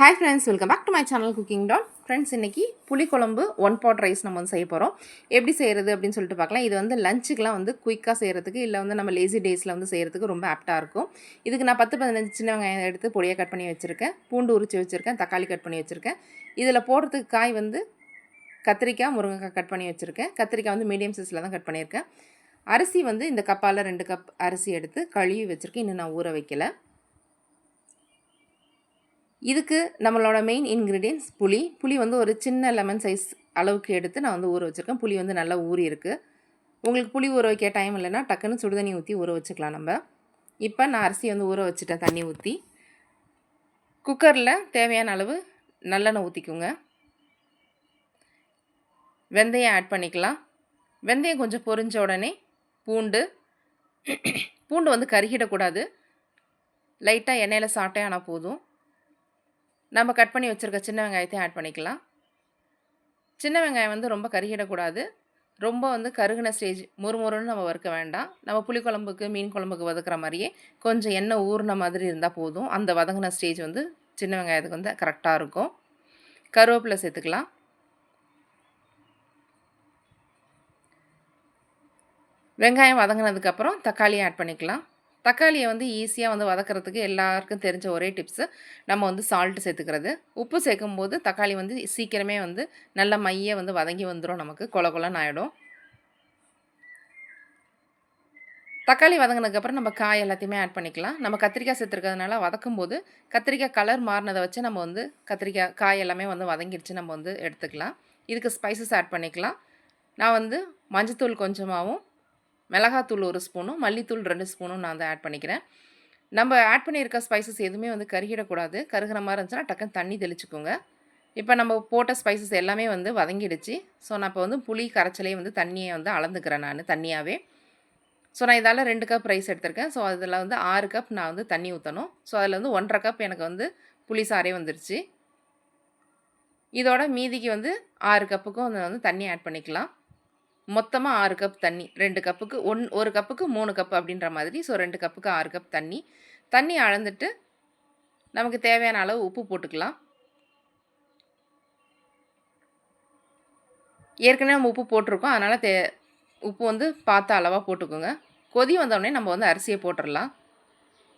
Hi friends welcome back to my channel cooking dot friends இன்றைக்கி புளிக்குழம்பு one pot rice நம்ம வந்து செய்ய போகிறோம் எப்படி செய்கிறது அப்படின்னு சொல்லிட்டு பார்க்கலாம். இது வந்து லஞ்சுக்கெலாம் வந்து குயிக்காக செய்கிறதுக்கு இல்லை வந்து நம்ம லேசி டேஸில் வந்து செய்கிறதுக்கு ரொம்ப ஆப்டாக இருக்கும். இதுக்கு நான் பத்து பதினஞ்சு சின்ன வெங்காயம் எடுத்து பொடியாக கட் பண்ணி வச்சுருக்கேன். பூண்டு உரிச்சு வச்சுருக்கேன் தக்காளி கட் பண்ணி வச்சுருக்கேன். இதில் போடுறதுக்கு காய் வந்து கத்திரிக்காய் முருங்கைக்காய் கட் பண்ணி வச்சுருக்கேன். கத்திரிக்காய் வந்து மீடியம் சைஸில் தான் கட் பண்ணியிருக்கேன். அரிசி வந்து இந்த கப்பால் ரெண்டு கப் அரிசி எடுத்து கழுவி வச்சுருக்கேன். இன்னும் நான் ஊற வைக்கலை. இதுக்கு நம்மளோட மெயின் இன்க்ரீடியன்ஸ் புளி. புளி வந்து ஒரு சின்ன லெமன் சைஸ் அளவுக்கு எடுத்து நான் வந்து ஊற வச்சுருக்கேன். புளி வந்து நல்லா ஊறி இருக்குது உங்களுக்கு புளி ஊற வைக்க டைம் இல்லைன்னா டக்குன்னு சுடுதண்ணி ஊற்றி ஊற வச்சுக்கலாம் நம்ம. இப்போ நான் அரிசி வந்து ஊற வச்சுட்டேன் தண்ணி ஊற்றி குக்கரில் தேவையான அளவு நல்லெண்ணெய் ஊற்றிக்குங்க வெந்தயம் ஆட் பண்ணிக்கலாம். வெந்தயம் கொஞ்சம் பொரிஞ்ச உடனே பூண்டு. பூண்டு வந்து கருகிடக்கூடாது. லைட்டாக எண்ணெயில் சாப்பிட்டே ஆனால் போதும். நம்ம கட் பண்ணி வச்சுருக்க சின்ன வெங்காயத்தையும் ஆட் பண்ணிக்கலாம். சின்ன வெங்காயம் வந்து ரொம்ப கருகிடக்கூடாது. ரொம்ப வந்து கருகின ஸ்டேஜ் முறுமுறுன்னு நம்ம வறுக்க வேண்டாம். நம்ம புளிக்குழம்புக்கு மீன் குழம்புக்கு வதக்குற மாதிரியே கொஞ்சம் எண்ணெய் ஊறின மாதிரி இருந்தால் போதும். அந்த வதங்கின ஸ்டேஜ் வந்து சின்ன வெங்காயத்துக்கு வந்து கரெக்டாக இருக்கும். கருவேப்பிலை சேர்த்துக்கலாம். வெங்காயம் வதங்கினதுக்கப்புறம் தக்காளியை ஆட் பண்ணிக்கலாம். தக்காளியை வந்து ஈஸியாக வந்து வதக்கிறதுக்கு எல்லாருக்கும் தெரிஞ்ச ஒரே டிப்ஸு நம்ம வந்து சால்ட்டு சேர்த்துக்கிறது. உப்பு சேர்க்கும் போது தக்காளி வந்து சீக்கிரமே வந்து நல்ல மைய வந்து வதங்கி வந்துடும் நமக்கு. கொல கொலன்னு ஆகிடும் தக்காளி வதங்கினதுக்கப்புறம் நம்ம காய் எல்லாத்தையுமே ஆட் பண்ணிக்கலாம். நம்ம கத்திரிக்காய் சேர்த்துருக்கிறதுனால வதக்கும் போது கத்திரிக்காய் கலர் மாறினதை வச்சு நம்ம வந்து கத்திரிக்காய் காய் எல்லாமே வந்து வதங்கிடுச்சு நம்ம வந்து எடுத்துக்கலாம். இதுக்கு ஸ்பைசஸ் ஆட் பண்ணிக்கலாம். நான் வந்து மஞ்சத்தூள் கொஞ்சமாகவும் மிளகாத்தூள் ஒரு ஸ்பூனும் மல்லித்தூள் ரெண்டு ஸ்பூனும் நான் வந்து ஆட் பண்ணிக்கிறேன். நம்ம ஆட் பண்ணியிருக்க ஸ்பைசஸ் எதுவுமே வந்து கருகிடக்கூடாது. கருகிற மாதிரி இருந்துச்சுன்னா டக்குன்னு தண்ணி தெளிச்சுக்கோங்க. இப்போ நம்ம போட்ட ஸ்பைசஸ் எல்லாமே வந்து வதங்கிடுச்சு. ஸோ நான் இப்போ வந்து புளி கரைச்சலே வந்து தண்ணியை வந்து அளந்துக்கிறேன் நான் தண்ணியாகவே ஸோ நான் இதால் ரெண்டு கப் ரைஸ் எடுத்திருக்கேன். ஸோ அதில் வந்து ஆறு கப் நான் வந்து தண்ணி ஊற்றணும் ஸோ அதில் வந்து ஒன்றரை கப் எனக்கு வந்து புளி சாரே வந்துருச்சு. இதோட மீதிக்கு வந்து ஆறு கப்புக்கும் வந்து தண்ணி ஆட் பண்ணிக்கலாம். மொத்தமாக ஆறு கப் தண்ணி ரெண்டு கப்புக்கு ஒன் ஒரு கப்புக்கு மூணு கப் அப்படின்ற மாதிரி. ஸோ ரெண்டு கப்புக்கு ஆறு கப் தண்ணி. தண்ணி அளந்துட்டு நமக்கு தேவையான அளவு உப்பு போட்டுக்கலாம். ஏற்கனவே நம்ம உப்பு போட்டிருக்கோம். அதனால் தே உப்பு வந்து பார்த்த அளவாக போட்டுக்கோங்க. கொதி வந்தோடனே நம்ம வந்து அரிசியை போட்டுடலாம்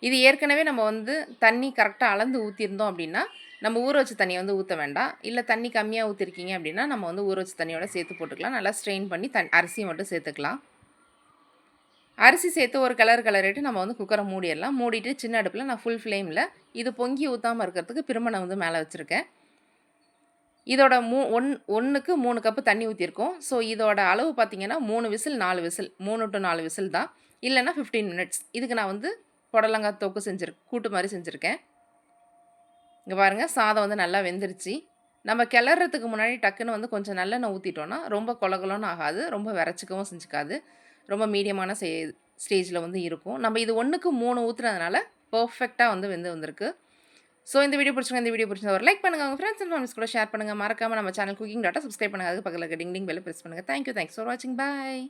இது ஏற்கனவே நம்ம வந்து தண்ணி கரெக்டாக அளந்து ஊற்றிருந்தோம் அப்படின்னா நம்ம ஊற வச்ச தண்ணியை வந்து ஊற்ற வேண்டாம். இல்லை தண்ணி கம்மியாக ஊற்றிருக்கீங்க அப்படின்னா நம்ம வந்து ஊற வச்ச தண்ணியோட சேர்த்து போட்டுக்கலாம். நல்லா ஸ்ட்ரெயின் பண்ணி தன் அரிசியை மட்டும் சேர்த்துக்கலாம். அரிசி சேர்த்து ஒரு கலர் கலரிட்டு நம்ம வந்து குக்கரை மூடிடலாம். மூடிட்டு சின்ன அடுப்பில் நான் ஃபுல் ஃப்ளேமில் இது பொங்கி ஊற்றாமல் இருக்கிறதுக்கு பிரிமனை வந்து மேலே வச்சுருக்கேன். இதோட மூ ஒன் ஒன்றுக்கு மூணு கப்பு தண்ணி ஊற்றிருக்கோம் ஸோ இதோட அளவு பார்த்திங்கன்னா மூணு விசில் நாலு விசில் மூணு டு நாலு விசில் தான். இல்லைன்னா ஃபிஃப்டீன் மினிட்ஸ் இதுக்கு நான் வந்து புடலங்காய் தொக்கு செஞ்சுரு கூட்டு மாதிரி செஞ்சுருக்கேன். இங்கே பாருங்கள் சாதம் வந்து நல்லா வெந்துருச்சு. நம்ம கிளறதுக்கு முன்னாடி டக்குன்னு வந்து கொஞ்சம் நல்லெண்ணெய் ஊற்றிட்டோன்னா ரொம்ப கொலகலன்னு ஆகாது ரொம்ப விரைச்சிக்கவும் செஞ்சுக்காது. ரொம்ப மீடியமான ஸ்டே ஸ்டேஜில் வந்து இருக்கும். நம்ம இது ஒன்றுக்கு மூணு ஊற்றுனதுனால பர்ஃபெக்டாக வந்து வெந்து வந்திருக்கு. ஸோ இந்த வீடியோ பிடிச்சிங்க இந்த வீடியோ பிடிச்சா ஒரு லைக் பண்ணுங்கள் உங்கள் ஃப்ரெண்ட்ஸ் அண்ட் ஃபேமிலிஸ் கூட ஷேர் பண்ணுங்கள் மறக்காமல் நம்ம சேனல் குக்கிங் டாட்டா சப்ஸ்கிரைப் பண்ணுங்கள் அதுக்கு பக்கத்தில் டிங் டிங் பெல் ப்ரெஸ் பண்ணுங்கள் தேங்க்யூ தேங்க்ஸ் ஃபார் வாட்சிங் பாய்